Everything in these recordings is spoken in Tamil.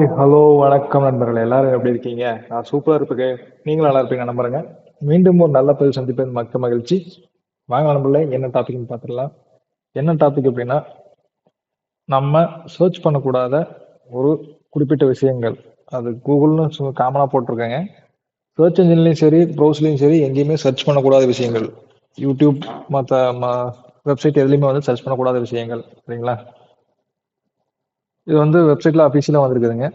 ஹாய் ஹலோ வணக்கம் நண்பர்களே. எல்லாரும் எப்படி இருக்கீங்க? நான் சூப்பராக இருப்பேன். நீங்களும் நல்லா இருப்பீங்க நம்புறேங்க. மீண்டும் ஒரு நல்ல பதிவு சந்திப்பது மக்க மகிழ்ச்சி. வாங்க நண்பர்களே என்ன டாபிக்னு பார்த்துடலாம். என்ன டாபிக் அப்படின்னா நம்ம சர்ச் பண்ணக்கூடாத ஒரு குறிப்பிட்ட விஷயங்கள். அது கூகுள்னு காமனாக போட்டிருக்கேங்க. சர்ச் இன்ஜின்லையும் சரி ப்ரௌஸ்லையும் சரி எங்கேயுமே சர்ச் பண்ணக்கூடாத விஷயங்கள். யூடியூப் மற்ற வெப்சைட் எதுலேயுமே வந்து சர்ச் பண்ணக்கூடாத விஷயங்கள். சரிங்களா? இது வந்து வெப்சைட்ல அஃபீஷியலாக வந்திருக்குதுங்க.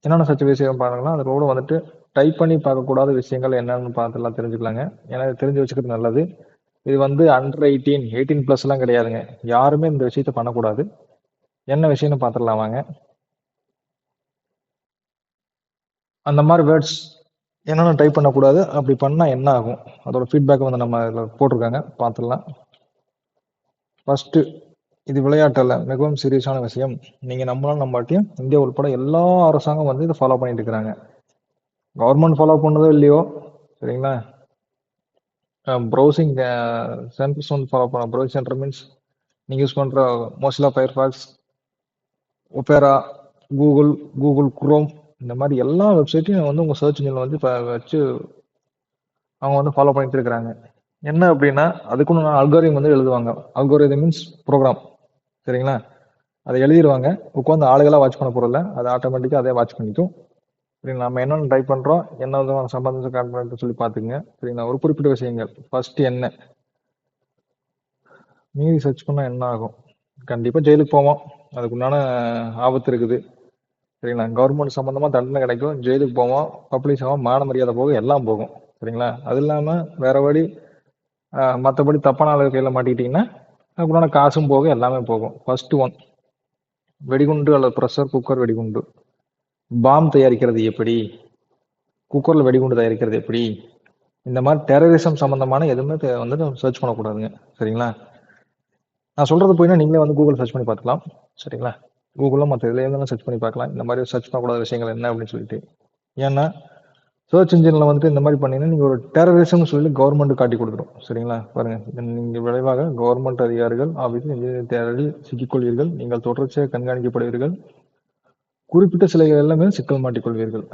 என்னென்ன சர்ச் விஷயம் பாருங்கன்னா அதோட வந்துட்டு டைப் பண்ணி பார்க்கக்கூடாத விஷயங்கள் என்னென்னு பார்த்துலாம் தெரிஞ்சுக்கலாங்க. ஏன்னா தெரிஞ்சு வச்சுக்கிறது நல்லது. இது வந்து அண்டர் எயிட்டீன் எயிட்டீன் ப்ளஸ்லாம் கிடையாதுங்க. யாருமே இந்த விஷயத்த பண்ணக்கூடாது. என்ன விஷயம்னு பார்த்துடலாம் வாங்க. அந்த மாதிரி வேர்ட்ஸ் என்னென்ன டைப் பண்ணக்கூடாது அப்படி பண்ணால் என்ன ஆகும்? அதோட ஃபீட்பேக் வந்து நம்ம இதில் போட்டிருக்காங்க. பார்த்துடலாம். ஃபஸ்ட்டு இது விளையாட்டு அல்ல மிகவும் சீரியஸான விஷயம். நீங்கள் நம்மளால நம்பாட்டியும் இந்தியா உட்பட எல்லா அரசாங்கம் வந்து இதை ஃபாலோ பண்ணிட்டு இருக்கிறாங்க. கவர்மெண்ட் ஃபாலோ பண்ணதோ இல்லையோ? சரிங்களா? ப்ரௌசிங் சென்டர்ஸ் வந்து ஃபாலோ பண்ண ப்ரௌசிங் சென்டர் மீன்ஸ் நீங்கள் யூஸ் பண்ணுற mostly Firefox Opera Google Google Chrome இந்த மாதிரி எல்லா வெப்சைட்டையும் வந்து உங்கள் சர்ச் இன்ஜினில் வந்து இப்போ வச்சு அவங்க வந்து ஃபாலோ பண்ணிட்டு இருக்கிறாங்க. என்ன அப்படின்னா அதுக்குன்னு நான் அல்கோரியம் வந்து எழுதுவாங்க. அல்கோரியம் மீன்ஸ் ப்ரோக்ராம் சரிங்களா? அதை எழுதிடுவாங்க உட்காந்து ஆளுகளாக வாட்ச் பண்ண போகிறதில்ல அது ஆட்டோமேட்டிக்காக அதே வாட்ச் பண்ணிக்கும். சரிங்களா? நம்ம என்னென்ன டைப் பண்ணுறோம் என்ன விதமான சம்பந்தம் கான்ஃபிடன்ட் சொல்லி பார்த்துக்குங்க. சரிங்களா? ஒரு குறிப்பிட்ட விஷயங்கள். ஃபர்ஸ்ட் என்ன? மீறி சர்ச் பண்ணால் என்ன ஆகும்? கண்டிப்பாக ஜெயிலுக்கு போவோம். அதுக்குண்டான ஆபத்து இருக்குது. சரிங்களா? கவர்மெண்ட் சம்மந்தமாக தண்டனை கிடைக்கும். ஜெயிலுக்கு போவோம். பப்ளிக் ஆகும் மான மரியாதை போக எல்லாம் போகும். சரிங்களா? அது இல்லாமல் வேற வழி மற்றபடி தப்பான ஆளுகள் கையில் மாட்டிக்கிட்டிங்கன்னா அதுக்குண்டான காசும் போக எல்லாமே போகும். ஃபர்ஸ்ட் ஒன் வெடிகுண்டு அல்லது ப்ரெஷர் குக்கர் வெடிகுண்டு. பாம் தயாரிக்கிறது எப்படி? குக்கரில் வெடிகுண்டு தயாரிக்கிறது எப்படி? இந்த மாதிரி டெரரிசம் சம்மந்தமான எதுவுமே வந்துட்டு சர்ச் பண்ணக்கூடாதுங்க. சரிங்களா? நான் சொல்கிறது போயினா நீங்களே வந்து கூகுள் சர்ச் பண்ணி பார்த்துக்கலாம். சரிங்களா? கூகுளில் மற்ற இதில் இருந்தாலும் சர்ச் பண்ணி பார்க்கலாம். இந்த மாதிரி சர்ச் பண்ணக்கூடாத விஷயங்கள் என்ன அப்படின்னு சொல்லிட்டு. ஏன்னா சர்ச் இன்ஜினில் வந்துட்டு இந்த மாதிரி பண்ணீங்கன்னா நீங்கள் ஒரு டெரரிசம்னு சொல்லி கவர்மெண்ட் காட்டி கொடுத்துரும். சரிங்களா? பாருங்க. நீங்கள் விளைவாக கவர்மெண்ட் அதிகாரிகள் ஆஃபீஸில் இன்ஜினியர் தேடலில் சிக்கிக்கொள்வீர்கள். நீங்கள் தொடர்ச்சியாக கண்காணிக்கப்படுவீர்கள். குறிப்பிட்ட சிலைகள் எல்லாமே சிக்கல் மாட்டிக்கொள்வீர்கள்.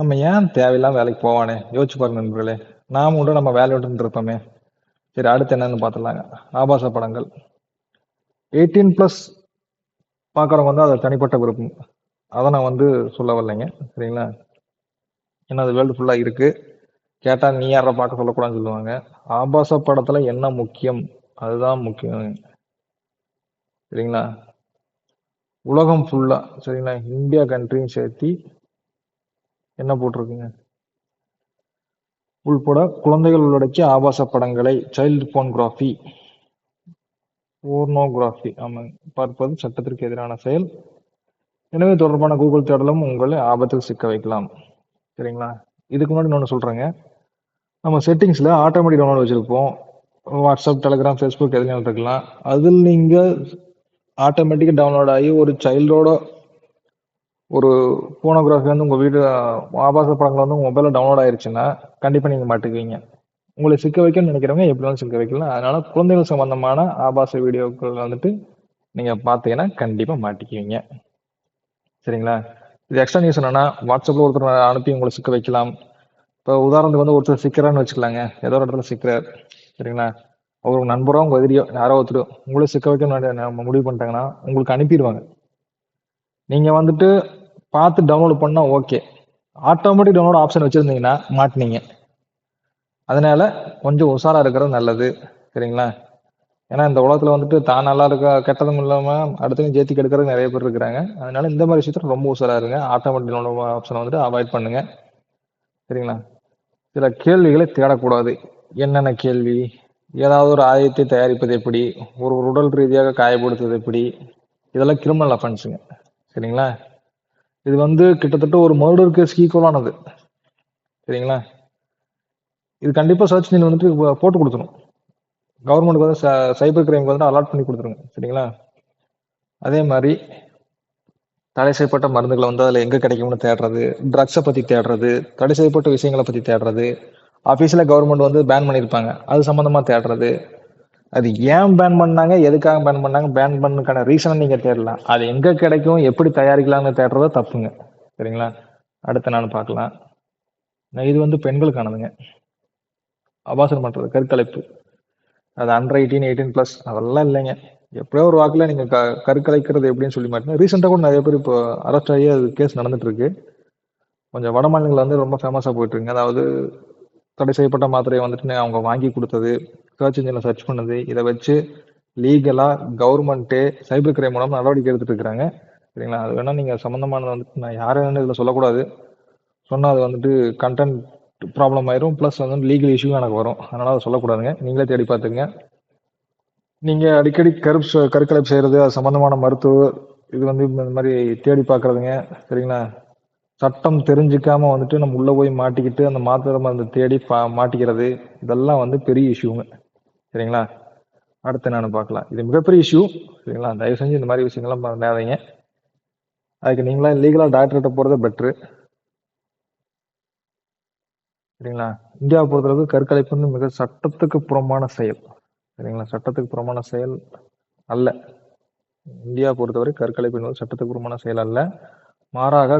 நம்ம ஏன் தேவையில்லாம வேலைக்கு போவானே? யோசிச்சு பாருங்க நண்பர்களே. நாம கூட நம்ம வேலையோட்டு இருப்போமே. சரி அடுத்து என்னன்னு பார்த்துலாங்க ஆபாச படங்கள். எயிட்டீன் ப்ளஸ் பார்க்குறவங்க வந்து அது தனிப்பட்ட விருப்பம் அதை நான் வந்து சொல்ல வரலைங்க சரிங்களா? ஏன்னா அது வேர்ல்டு ஃபுல்லாக இருக்குது கேட்டால் நீ யாரை பார்க்க சொல்லக்கூடாதுன்னு சொல்லுவாங்க. ஆபாச படத்தில் என்ன முக்கியம்? அதுதான் முக்கியம். சரிங்களா? உலகம் ஃபுல்லாக சரிங்களா? இந்தியா கண்ட்ரியும் சேர்த்து என்ன போட்டிருக்குங்க? உள்பட குழந்தைகள் உள்ளடக்கிய ஆபாச படங்களை சைல்டு போன்கிராஃபி போர்னோகிராஃபி ஆமாங்க பார்ப்பது சட்டத்திற்கு எதிரான செயல். எனவே தொடர்பான கூகுள் தேடலும் உங்களை ஆபத்தில் சிக்க வைக்கலாம். சரிங்களா? இதுக்கு முன்னாடி நான் சொல்கிறேங்க நம்ம செட்டிங்ஸில் ஆட்டோமேட்டிக் டவுன்லோட் வச்சுருப்போம். வாட்ஸ்அப் டெலிகிராம் ஃபேஸ்புக் எதுலையும் இருக்கலாம். அதில் நீங்கள் ஆட்டோமேட்டிக்காக டவுன்லோட் ஆகி ஒரு சைல்டோட ஒரு போனோகிராஃபி வந்து உங்கள் வீடு ஆபாச படங்கள் வந்து உங்கள் மொபைலில் டவுன்லோட் ஆயிருச்சுன்னா கண்டிப்பாக நீங்கள் மாட்டுக்குவீங்க. உங்களை சிக்க வைக்கணும்னு நினைக்கிறவங்க எப்படி வேணாலும் சிக்க வைக்கலாம். அதனால் குழந்தைகள் சம்பந்தமான ஆபாச வீடியோக்கள் வந்துட்டு நீங்கள் பார்த்தீங்கன்னா கண்டிப்பாக மாட்டிக்குவீங்க. சரிங்களா? இது எக்ஸ்ட்ரா நியூஸ் என்னன்னா வாட்ஸ்அப்ல ஒருத்தர் அனுப்பி உங்களை சிக்க வைக்கலாம். இப்போ உதாரணத்துக்கு வந்து ஒருத்தர் சிக்கிறான்னு வச்சுக்கலாங்க. ஏதோ ஒரு இடத்துல சிக்கிறார். சரிங்களா? அவர் உங்க நண்பரோ உங்க எதிரியோ யாரோ ஒருத்தர் உங்களை சிக்க வைக்க நம்ம முடிவு பண்ணிட்டாங்கன்னா உங்களுக்கு அனுப்பிடுவாங்க. நீங்க வந்துட்டு பார்த்து டவுன்லோட் பண்ணா ஓகே ஆட்டோமேட்டிக் டவுன்லோட் ஆப்ஷன் வச்சிருந்தீங்கன்னா மாட்டினீங்க. அதனால கொஞ்சம் உஷாரா இருக்கிறது நல்லது. சரிங்களா? ஏன்னா இந்த உலகத்துல வந்துட்டு தான் நல்லா இருக்க கெட்டதும் இல்லாம அடுத்தவங்க ஜெயித்து கெடுக்கிறது நிறைய பேர் இருக்கிறாங்க. அதனால இந்த மாதிரி விஷயத்துல ரொம்ப உசரா இருங்க. ஆட்டோமேட்டிக் டவுன்லோட் ஆப்ஷனை வந்துட்டு அவாய்ட் பண்ணுங்க. சரிங்களா? சில கேள்விகளை தேடக்கூடாது. என்னென்ன கேள்வி? ஏதாவது ஒரு ஆயத்தை தயாரிப்பது எப்படி? ஒரு உடல் ரீதியாக காயப்படுத்துவது எப்படி? இதெல்லாம் கிரிமினல் அஃபென்ஸுங்க சரிங்களா? இது வந்து கிட்டத்தட்ட ஒரு மர்டர் கேஸ் ஈக்குவலானது சரிங்களா? இது கண்டிப்பா சர்ச் நீங்க வந்துட்டு போட்டு கொடுத்துரும். கவர்மெண்ட் வந்து சைபர் கிரைம் வந்து அலாட் பண்ணி கொடுத்துருங்க சரிங்களா? அதே மாதிரி தடை செய்யப்பட்ட மருந்துகளை வந்து அதில் எங்கே கிடைக்கும்னு தேடுறது ட்ரக்ஸை பற்றி தேடுறது தடை செய்யப்பட்ட விஷயங்களை பற்றி தேடுறது ஆஃபீஸில் கவர்மெண்ட் வந்து பேன் பண்ணியிருப்பாங்க அது சம்மந்தமாக தேடுறது. அது ஏன் பேன் பண்ணாங்க எதுக்காக பேன் பண்ணாங்க பேன் பண்ணுக்கான ரீசனை நீங்கள் தேடலாம். அது எங்கே கிடைக்கும் எப்படி தயாரிக்கலாம்னு தேடுறதோ தப்புங்க சரிங்களா? அடுத்து நான் பார்க்கலாம். நான் இது வந்து பெண்களுக்கானதுங்க. அபாசனம் பண்றது கருக்கலைப்பு அது அண்டர் எயிட்டீன் எயிட்டீன் ப்ளஸ் அதெல்லாம் இல்லைங்க. எப்படியோ ஒரு வாக்கில் நீங்கள் க கருக்கலைக்கிறது எப்படின்னு சொல்லி மாட்டீங்க ரீசெண்டாக கூட நிறைய பேர் இப்போ அரெஸ்ட் ஆகி அது கேஸ் நடந்துட்டு இருக்கு கொஞ்சம் வட மாநிலங்களில் வந்து ரொம்ப ஃபேமஸாக போயிட்டுருங்க அதாவது தடை செய்யப்பட்ட மாத்திரையை வந்துட்டு அவங்க வாங்கி கொடுத்தது சர்ச் இன்ஜினில் சர்ச் பண்ணது இதை வச்சு லீகலாக கவர்மெண்ட்டே சைபர் கிரைம் மூலம் நடவடிக்கை எடுத்துட்டு இருக்கிறாங்க சரிங்களா? அது வேணால் நீங்கள் சம்மந்தமானது வந்துட்டு நான் யாரும் இதில் சொல்லக்கூடாது. சொன்னால் அது வந்துட்டு கண்டென்ட் ப்ராப்ளம் ஆயிரும். ப்ளஸ் வந்து லீகல் இஷ்யூ எனக்கு வரும். அதனால் அதை சொல்லக்கூடாதுங்க. நீங்களே தேடி பார்த்துங்க நீங்கள் அடிக்கடி கருப்பு கருக்கலைப்பு செய்கிறது அது சம்மந்தமான மருத்துவ இது வந்து இந்த மாதிரி தேடி பார்க்குறதுங்க. சரிங்களா? சட்டம் தெரிஞ்சுக்காம வந்துட்டு நம்ம உள்ளே போய் மாட்டிக்கிட்டு அந்த மாத்திரை மருந்து தேடி பா மாட்டிக்கிறது இதெல்லாம் வந்து பெரிய இஷ்யூங்க சரிங்களா? அடுத்து நான் பார்க்கலாம். இது மிகப்பெரிய இஷ்யூ சரிங்களா? தயவு செஞ்சு இந்த மாதிரி விஷயங்கள்லாம் பண்ணாதீங்க. அதுக்கு நீங்களா லீகலாக டாக்டர்கிட்ட போகிறது பெட்ரு சரிங்களா? இந்தியாவை பொறுத்தளவுக்கு வந்து மிக சட்டத்துக்கு புறமான செயல். சரிங்களா? சட்டத்துக்கு புறமான செயல் அல்ல. இந்தியா பொறுத்தவரை கற்கலைப்பு என்பது சட்டத்துக்கு புறமான செயல் அல்ல. மாறாக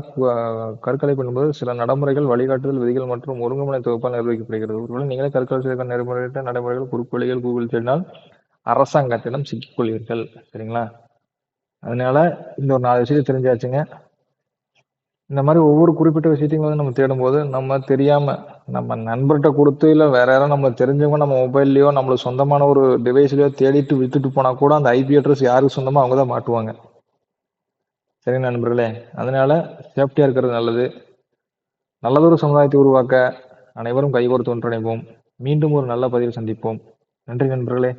கற்கலைப்பு என்பது சில நடைமுறைகள் வழிகாட்டுதல் விதிகள் மற்றும் ஒருங்குமுறை தொகுப்பால் நிர்வகிக்கப்படுகிறது. ஒருவேளை நீங்களே கற்களை செய்த நடைமுறையிட்ட நடைமுறைகள் குறுக்கு கூகுள் தேடினால் அரசாங்கத்திடம் சிக்கிக்கொள்வீர்கள் சரிங்களா? அதனால இந்த ஒரு நாலு விஷயத்தை தெரிஞ்சாச்சுங்க. இந்த மாதிரி ஒவ்வொரு குறிப்பிட்ட விஷயத்தையும் வந்து நம்ம தேடும்போது நம்ம தெரியாம நம்ம நண்பர்கிட்ட கொடுத்து இல்ல வேற யாரும் நம்ம தெரிஞ்சவங்க நம்ம மொபைல்லயோ நம்மளுக்கு சொந்தமான ஒரு டிவைஸ்லயோ தேடிட்டு வித்துட்டு போனா கூட அந்த ஐபி அட்ரஸ் யாருக்கு சொந்தமோ அவங்க தான் மாட்டுவாங்க. சரிங்க நண்பர்களே? அதனால சேஃப்டியா இருக்கிறது நல்லது. நல்லதொரு சமுதாயத்தை உருவாக்க அனைவரும் கைகோர்த்து ஒன்றிணைப்போம் மீண்டும் ஒரு நல்ல பதிவில் சந்திப்போம். நன்றி நண்பர்களே.